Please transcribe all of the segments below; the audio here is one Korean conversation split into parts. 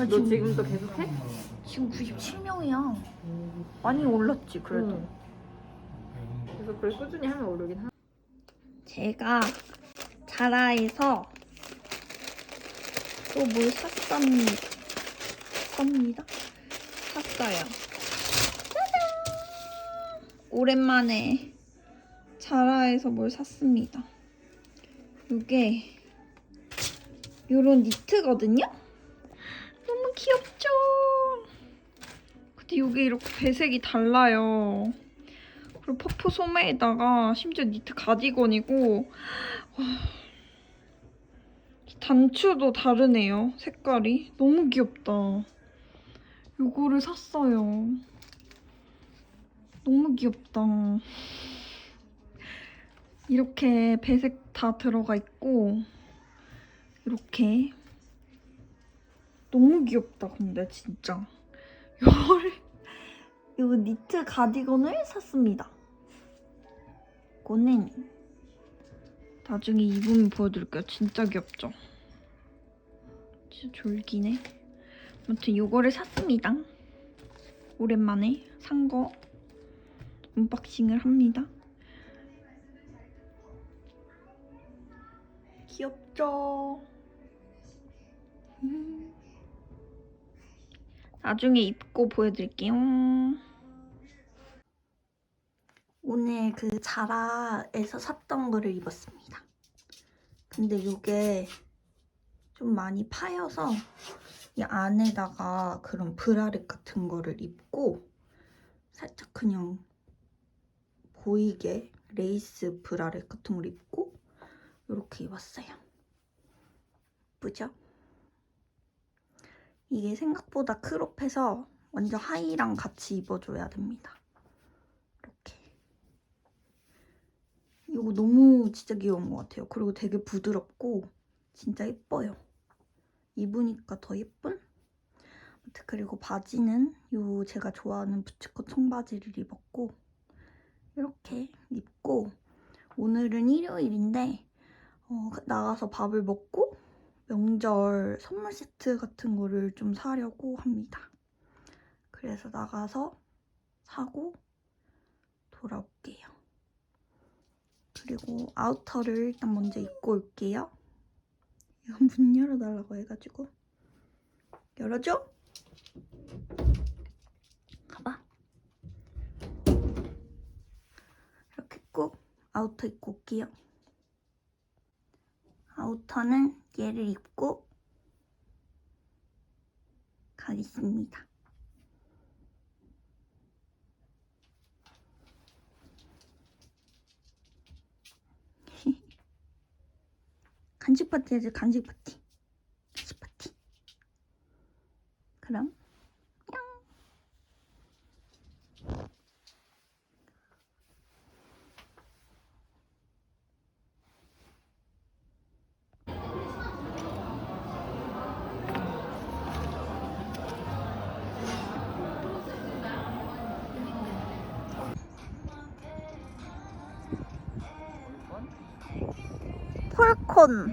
나 너 지금, 지금도 계속 해? 지금 97명이야. 많이 올랐지 그래도. 응. 그래서 그걸 꾸준히 하면 오르긴 하. 제가 자라에서 또 뭘 샀습니다. 삽니다. 샀어요. 짜잔! 오랜만에 자라에서 뭘 샀습니다. 이게 요런 니트거든요? 너무 귀엽죠? 근데 이게 이렇게 배색이 달라요. 그리고 퍼프 소매에다가 심지어 니트 가디건이고 와, 단추도 다르네요. 색깔이 너무 귀엽다. 요거를 샀어요. 너무 귀엽다. 이렇게 배색 다 들어가 있고 이렇게 너무 귀엽다. 근데 진짜 이거를 이 니트 가디건을 샀습니다. 이거는 나중에 입으면 보여드릴게요. 진짜 귀엽죠? 진짜 졸기네. 아무튼 이거를 샀습니다. 오랜만에 산 거 언박싱을 합니다. 귀엽죠? 음. 나중에 입고 보여드릴게요. 오늘 그 자라에서 샀던 거를 입었습니다. 근데 이게 좀 많이 파여서 이 안에다가 그런 브라렛 같은 거를 입고 살짝 그냥 보이게 레이스 브라렛 같은 걸 입고 이렇게 입었어요. 예쁘죠? 이게 생각보다 크롭해서 완전 하의랑 같이 입어줘야 됩니다. 이렇게. 이거 너무 진짜 귀여운 것 같아요. 그리고 되게 부드럽고 진짜 예뻐요. 입으니까 더 예쁜? 그리고 바지는 요 제가 좋아하는 부츠컷 청바지를 입었고 이렇게 입고 오늘은 일요일인데 어, 나가서 밥을 먹고 명절 선물 세트 같은 거를 좀 사려고 합니다. 그래서 나가서 사고 돌아올게요. 그리고 아우터를 일단 먼저 입고 올게요. 이건 문 열어달라고 해가지고 열어줘? 가봐. 이렇게 입고 아우터 입고 올게요. 아우터는 얘를 입고 가겠습니다. 간식 파티 해야지 간식 파티. 간식 파티. 그럼 폴콘.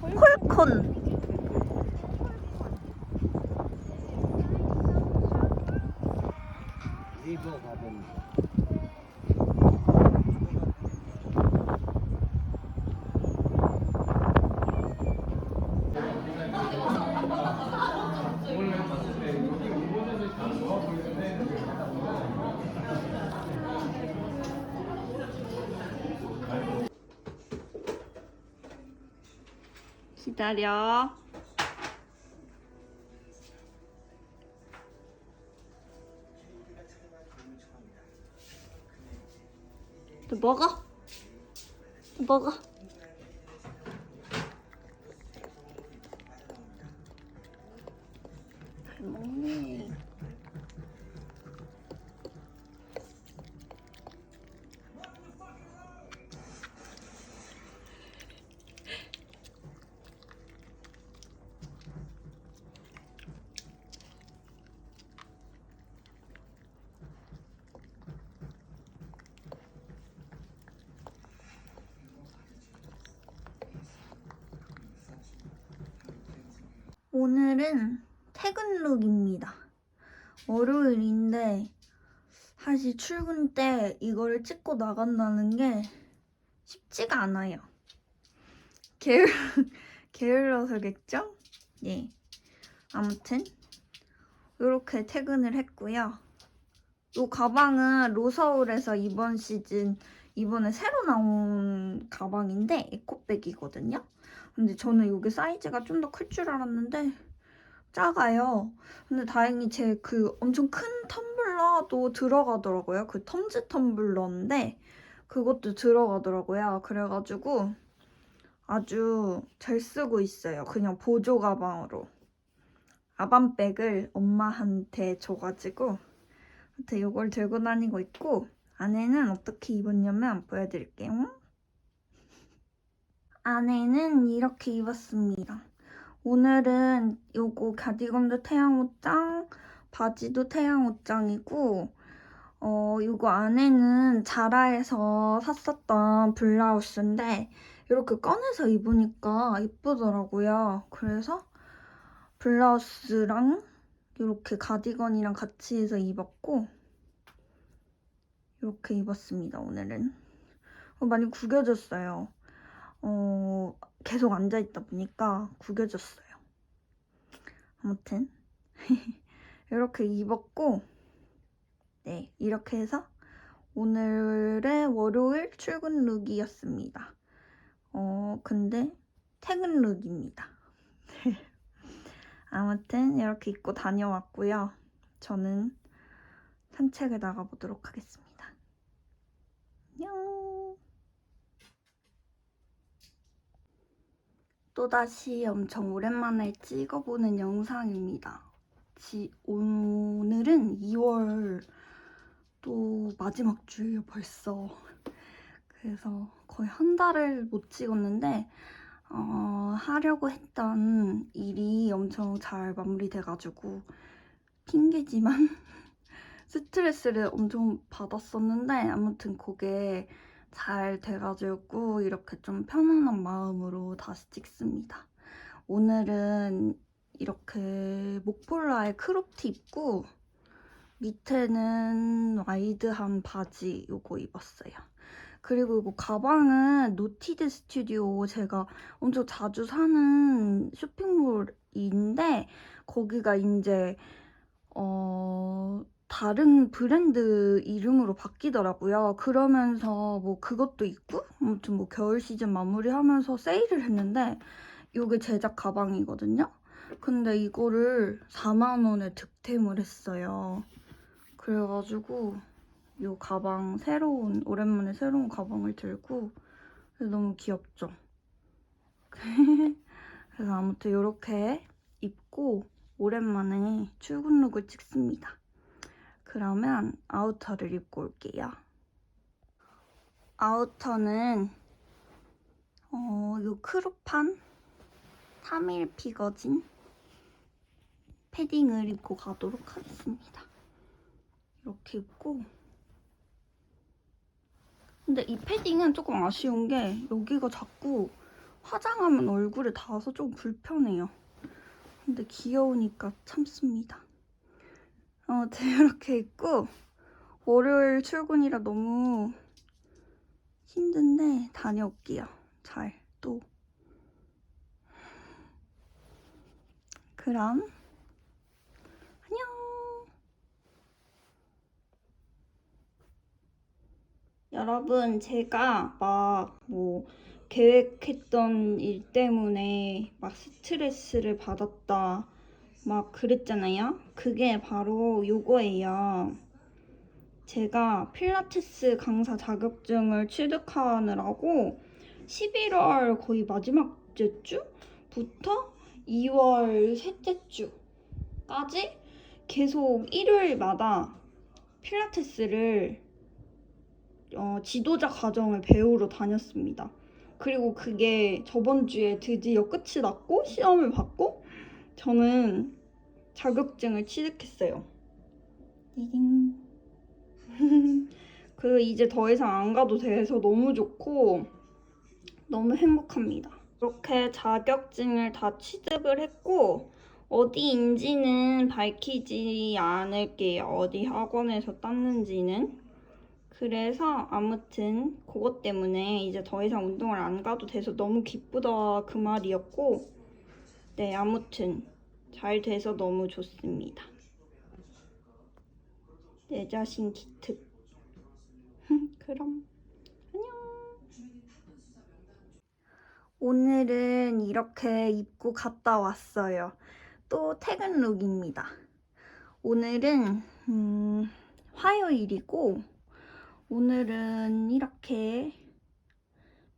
폴콘. 리버 가든 기다려. 또 먹어. 또 먹어. 월요일인데 사실 출근 때 이거를 찍고 나간다는 게 쉽지가 않아요. 게을, 게을러서겠죠? 예. 아무튼 이렇게 퇴근을 했고요. 이 가방은 로서울에서 이번 시즌 이번에 새로 나온 가방인데 에코백이거든요. 근데 저는 이게 사이즈가 좀 더 클 줄 알았는데 작아요. 근데 다행히 제 그 엄청 큰 텀블러도 들어가더라고요. 그 텀즈 텀블러인데 그것도 들어가더라고요. 그래가지고 아주 잘 쓰고 있어요. 그냥 보조 가방으로. 아반백을 엄마한테 줘가지고 하여튼 이걸 들고 다니고 있고 안에는 어떻게 입었냐면 보여드릴게요. 안에는 이렇게 입었습니다. 오늘은 요거 가디건도 태양 옷장, 바지도 태양 옷장이고 어 요거 안에는 자라에서 샀었던 블라우스인데 이렇게 꺼내서 입으니까 예쁘더라고요. 그래서 블라우스랑 이렇게 가디건이랑 같이 해서 입었고 이렇게 입었습니다. 오늘은 어, 많이 구겨졌어요. 어, 계속 앉아있다 보니까 구겨졌어요. 아무튼 이렇게 입었고 네 이렇게 해서 오늘의 월요일 출근 룩이었습니다. 어 근데 퇴근 룩입니다. 아무튼 이렇게 입고 다녀왔고요. 저는 산책을 나가보도록 하겠습니다. 안녕. 또다시 엄청 오랜만에 찍어보는 영상입니다. 지, 오늘은 2월 또 마지막 주예요, 벌써. 그래서 거의 한 달을 못 찍었는데, 어, 하려고 했던 일이 엄청 잘 마무리돼가지고, 핑계지만 스트레스를 엄청 받았었는데, 아무튼 그게 잘 돼가지고 이렇게 좀 편안한 마음으로 다시 찍습니다. 오늘은 이렇게 목폴라에 크롭티 입고 밑에는 와이드한 바지 요거 입었어요. 그리고 이거 가방은 노티드 스튜디오 제가 엄청 자주 사는 쇼핑몰인데 거기가 이제 어 다른 브랜드 이름으로 바뀌더라고요. 그러면서 뭐 그것도 있고 아무튼 뭐 겨울 시즌 마무리하면서 세일을 했는데 이게 제작 가방이거든요. 근데 이거를 4만 원에 득템을 했어요. 그래가지고 이 가방 새로운 오랜만에 새로운 가방을 들고 너무 귀엽죠. 그래서 아무튼 이렇게 입고 오랜만에 출근 룩을 찍습니다. 그러면 아우터를 입고 올게요. 아우터는 어, 요 크롭한 3일 피거진 패딩을 입고 가도록 하겠습니다. 이렇게 입고 근데 이 패딩은 조금 아쉬운 게 여기가 자꾸 화장하면 얼굴에 닿아서 좀 불편해요. 근데 귀여우니까 참습니다. 아무튼 이렇게 입고 월요일 출근이라 너무 힘든데 다녀올게요. 잘 또. 그럼 안녕. 여러분 제가 막 뭐 계획했던 일 때문에 막 스트레스를 받았다. 막 그랬잖아요. 그게 바로 요거예요. 제가 필라테스 강사 자격증을 취득하느라고 11월 거의 마지막 주부터 2월 셋째 주까지 계속 일요일마다 필라테스를 어, 지도자 과정을 배우러 다녔습니다. 그리고 그게 저번 주에 드디어 끝이 났고 시험을 받고 저는 자격증을 취득했어요. 그 이제 더 이상 안 가도 돼서 너무 좋고 너무 행복합니다. 이렇게 자격증을 다 취득을 했고 어디인지는 밝히지 않을게요. 어디 학원에서 땄는지는. 그래서 아무튼 그것 때문에 이제 더 이상 운동을 안 가도 돼서 너무 기쁘다 그 말이었고 네 아무튼 잘 돼서 너무 좋습니다. 내 자신 기특. 그럼 안녕. 오늘은 이렇게 입고 갔다 왔어요. 또 퇴근 룩입니다. 오늘은 음, 화요일이고 오늘은 이렇게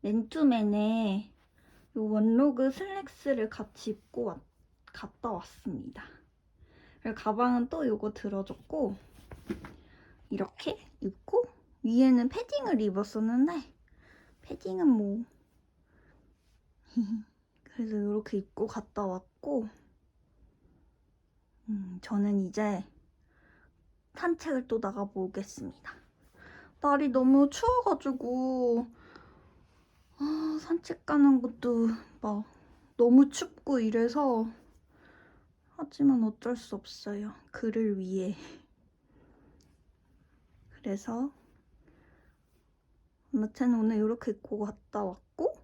맨투맨에 요 원로그 슬랙스를 같이 입고 왔- 갔다 왔습니다. 가방은 또 요거 들어줬고 이렇게 입고 위에는 패딩을 입었었는데 패딩은 뭐 그래서 이렇게 입고 갔다 왔고 음, 저는 이제 산책을 또 나가보겠습니다. 날이 너무 추워가지고 아, 산책 가는 것도 막 너무 춥고 이래서 하지만 어쩔 수 없어요. 그를 위해. 그래서 아무튼 오늘 이렇게 입고 갔다 왔고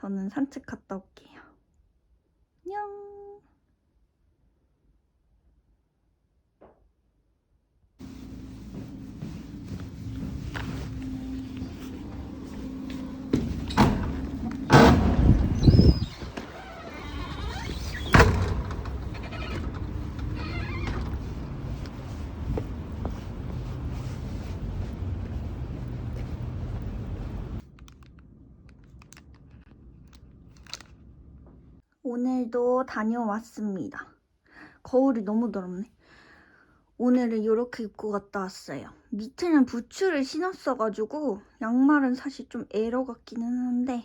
저는 산책 갔다 올게요. 안녕. 오늘도 다녀왔습니다. 거울이 너무 더럽네. 오늘은 이렇게 입고 갔다 왔어요. 밑에는 부츠를 신었어가지고 양말은 사실 좀 에러 같기는 한데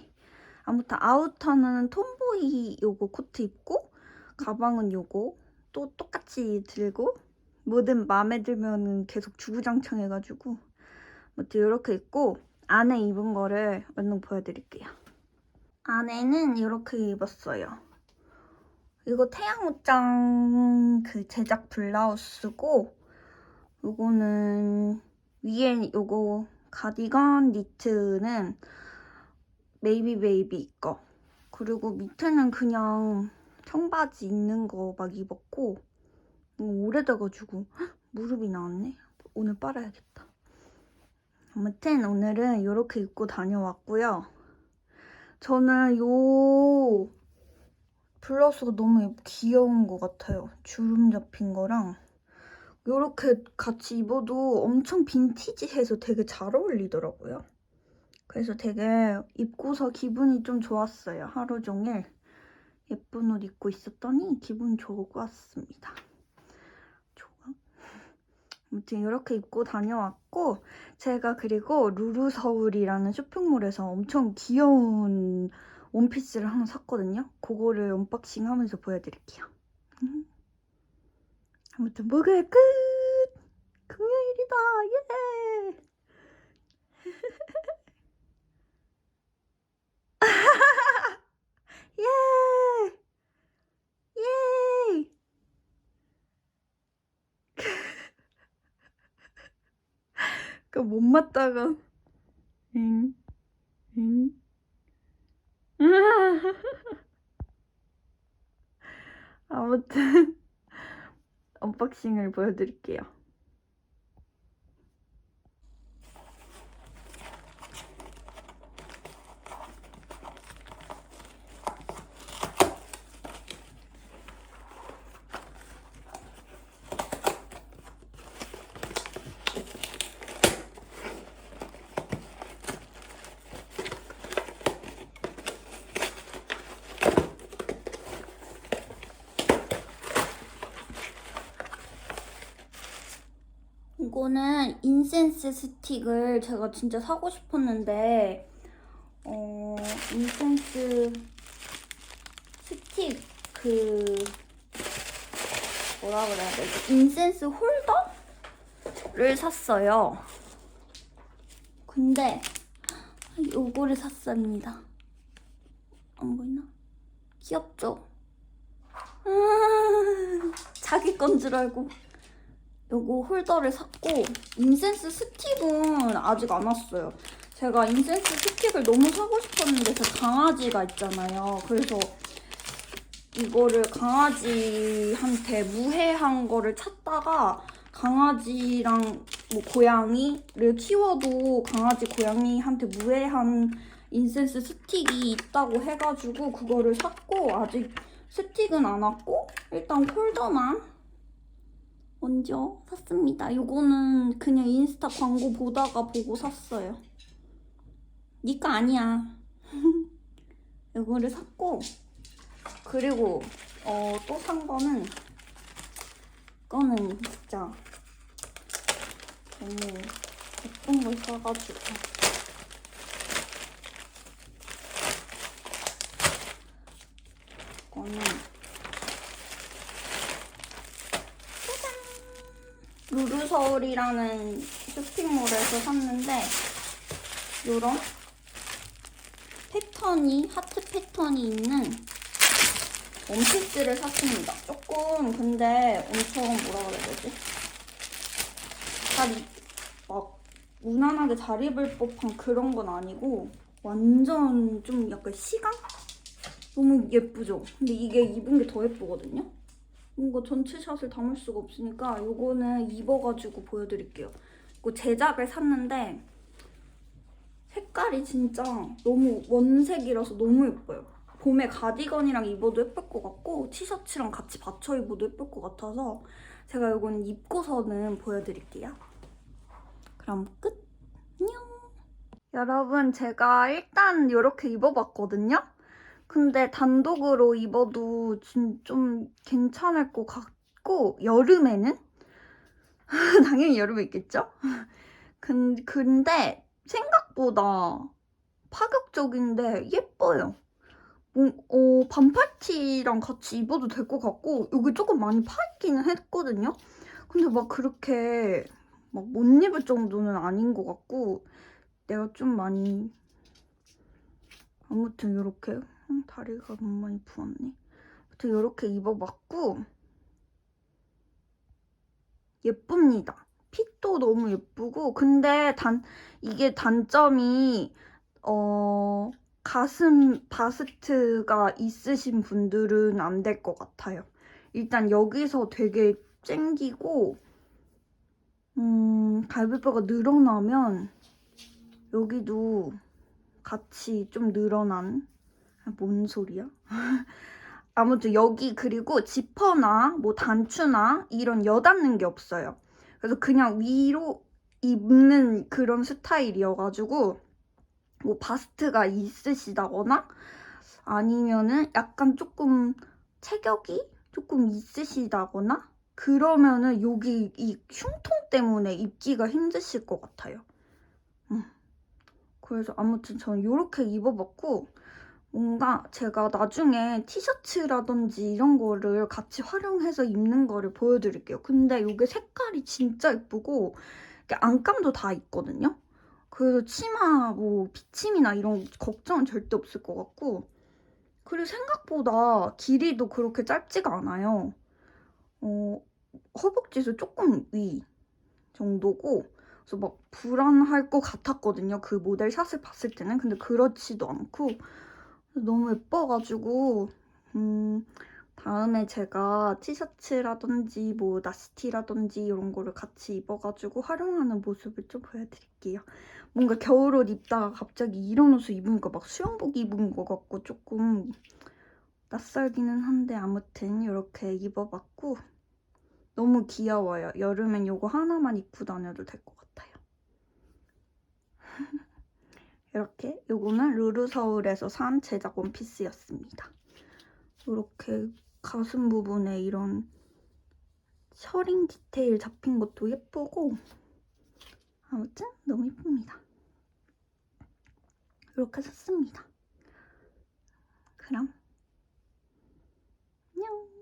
아무튼 아우터는 톰보이 요거 코트 입고 가방은 요거 또 똑같이 들고 뭐든 마음에 들면은 계속 주구장창 해가지고 아무튼 이렇게 입고 안에 입은 거를 얼른 보여드릴게요. 안에는 이렇게 입었어요. 이거 태양 옷장 그 제작 블라우스고 요거는 위에 요거 가디건 니트는 메이비 베이비 거. 그리고 밑에는 그냥 청바지 있는 거 막 입었고 너무 오래돼가지고 헉, 무릎이 나왔네. 오늘 빨아야겠다. 아무튼 오늘은 이렇게 입고 다녀왔고요. 저는 요 블라우스가 너무 귀여운 것 같아요. 주름 잡힌 거랑 이렇게 같이 입어도 엄청 빈티지해서 되게 잘 어울리더라고요. 그래서 되게 입고서 기분이 좀 좋았어요. 하루 종일 예쁜 옷 입고 있었더니 기분 좋고 왔습니다. 좋아. 아무튼 이렇게 입고 다녀왔고 제가 그리고 루루서울이라는 쇼핑몰에서 엄청 귀여운 원피스를 하나 샀거든요. 그거를 언박싱 하면서 보여드릴게요. 음. 아무튼 목요일 끝! 금요일이다! 예! 예! 예! 그못 맞다가 응, 응. 아무튼 언박싱을 보여드릴게요. 이거는 인센스 스틱을 제가 진짜 사고 싶었는데 어 인센스 스틱 그 뭐라 그래야 되지? 인센스 홀더를 샀어요. 근데 요거를 샀습니다. 안 보이나? 귀엽죠? 음, 자기 건 줄 알고 요거 홀더를 샀고 인센스 스틱은 아직 안 왔어요. 제가 인센스 스틱을 너무 사고 싶었는데 제 강아지가 있잖아요. 그래서 이거를 강아지한테 무해한 거를 찾다가 강아지랑 뭐 고양이를 키워도 강아지 고양이한테 무해한 인센스 스틱이 있다고 해가지고 그거를 샀고 아직 스틱은 안 왔고 일단 홀더만 먼저 샀습니다. 이거는 그냥 인스타 광고 보다가 보고 샀어요. 니거 아니야. 이거를 샀고 그리고 어, 또 산 거는 이거는 진짜 너무 예쁜 걸 사가지고 이거는 짜잔 루루서울이라는 쇼핑몰에서 샀는데 요런 패턴이 하트 패턴이 있는 원피스를 샀습니다. 조금 근데 엄청 뭐라 그래야 되지? 잘 입- 막 무난하게 잘 입을 법한 그런 건 아니고 완전 좀 약간 시강? 너무 예쁘죠? 근데 이게 입은 게 더 예쁘거든요? 뭔가 전체 샷을 담을 수가 없으니까 요거는 입어가지고 보여드릴게요. 이거 제작을 샀는데 색깔이 진짜 너무 원색이라서 너무 예뻐요. 봄에 가디건이랑 입어도 예쁠 것 같고 티셔츠랑 같이 받쳐 입어도 예쁠 것 같아서 제가 이건 입고서는 보여드릴게요. 그럼 끝! 안녕! 여러분 제가 일단 이렇게 입어봤거든요? 근데 단독으로 입어도 진- 좀 괜찮을 것 같고 여름에는? 당연히 여름에 있겠죠? 근, 근데 생각보다 파격적인데 예뻐요. 뭐, 어, 반팔티랑 같이 입어도 될 것 같고 여기 조금 많이 파있기는 했거든요. 근데 막 그렇게 막 못 입을 정도는 아닌 것 같고 내가 좀 많이 아무튼 이렇게 다리가 너무 많이 부었네. 아무튼 이렇게 입어봤고 예쁩니다. 핏도 너무 예쁘고 근데 단 이게 단점이 어 가슴 바스트가 있으신 분들은 안 될 것 같아요. 일단 여기서 되게 쨍기고 음 갈비뼈가 늘어나면 여기도 같이 좀 늘어난 아, 뭔 소리야? 아무튼 여기 그리고 지퍼나 뭐 단추나 이런 여닫는 게 없어요. 그래서 그냥 위로 입는 그런 스타일이어가지고 뭐 바스트가 있으시다거나 아니면은 약간 조금 체격이 조금 있으시다거나 그러면은 여기 이 흉통 때문에 입기가 힘드실 것 같아요. 음. 그래서 아무튼 저는 이렇게 입어봤고 뭔가 제가 나중에 티셔츠라든지 이런 거를 같이 활용해서 입는 거를 보여드릴게요. 근데 이게 색깔이 진짜 예쁘고 안감도 다 있거든요. 그래서 치마 뭐 비침이나 이런 걱정은 절대 없을 것 같고 그리고 생각보다 길이도 그렇게 짧지가 않아요. 어, 허벅지에서 조금 위 정도고 그래서 막 불안할 것 같았거든요. 그 모델 샷을 봤을 때는 근데 그렇지도 않고 너무 예뻐가지고 음, 다음에 제가 티셔츠라든지 뭐 나시티라든지 이런 거를 같이 입어가지고 활용하는 모습을 좀 보여드릴게요. 뭔가 겨울옷 입다가 갑자기 이런 옷을 입으니까 막 수영복 입은 것 같고 조금 낯설기는 한데 아무튼 이렇게 입어봤고 너무 귀여워요. 여름엔 이거 하나만 입고 다녀도 될 것 같아요. 이렇게 요거는 루루서울에서 산 제작 원피스였습니다. 이렇게 가슴 부분에 이런 셔링 디테일 잡힌 것도 예쁘고 아무튼 너무 예쁩니다. 이렇게 샀습니다. 그럼 안녕.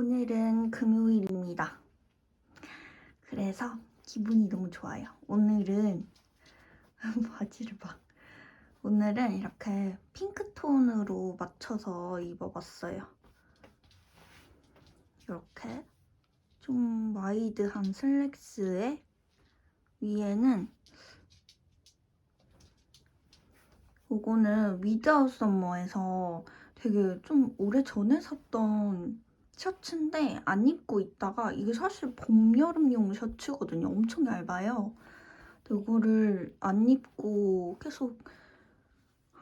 오늘은 금요일입니다. 그래서 기분이 너무 좋아요. 오늘은 바지를 봐. 오늘은 이렇게 핑크톤으로 맞춰서 입어봤어요. 이렇게 좀 와이드한 슬랙스에 위에는 이거는 위드아웃 썸머에서 되게 좀 오래 전에 샀던 셔츠인데 안 입고 있다가 이게 사실 봄, 여름용 셔츠거든요. 엄청 얇아요. 이거를 안 입고 계속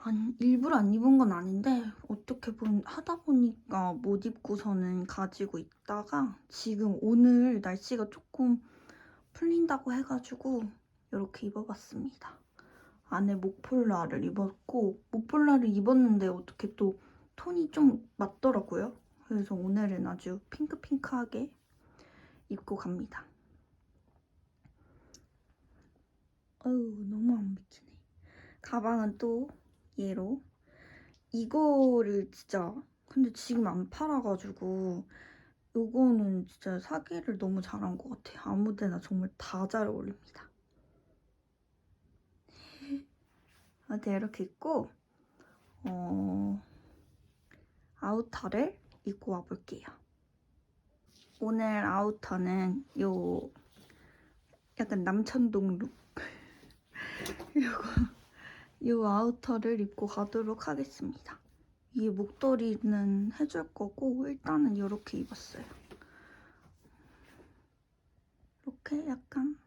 안, 일부러 안 입은 건 아닌데 어떻게 본 하다 보니까 못 입고서는 가지고 있다가 지금 오늘 날씨가 조금 풀린다고 해가지고 이렇게 입어봤습니다. 안에 목폴라를 입었고 목폴라를 입었는데 어떻게 또 톤이 좀 맞더라고요. 그래서 오늘은 아주 핑크핑크하게 입고 갑니다. 어우 너무 안 비치네. 가방은 또 얘로 이거를 진짜 근데 지금 안 팔아가지고 요거는 진짜 사기를 너무 잘한 것 같아요. 아무데나 정말 다 잘 어울립니다. 아무튼 이렇게 입고 어 아우터를 입고 와볼게요. 오늘 아우터는 요 약간 남천동 룩 요거 요 아우터를 입고 가도록 하겠습니다. 위에 목도리는 해줄 거고 일단은 이렇게 입었어요. 이렇게 약간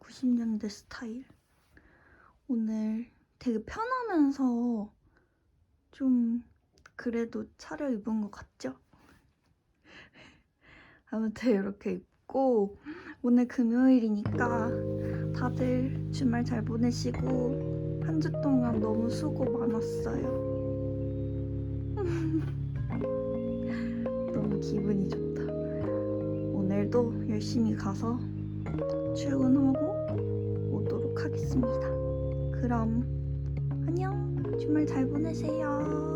90년대 스타일. 오늘 되게 편하면서 좀 그래도 차려입은 것 같죠? 아무튼 이렇게 입고 오늘 금요일이니까 다들 주말 잘 보내시고 한 주 동안 너무 수고 많았어요. 너무 기분이 좋다. 오늘도 열심히 가서 출근하고 오도록 하겠습니다. 그럼 안녕. 주말 잘 보내세요.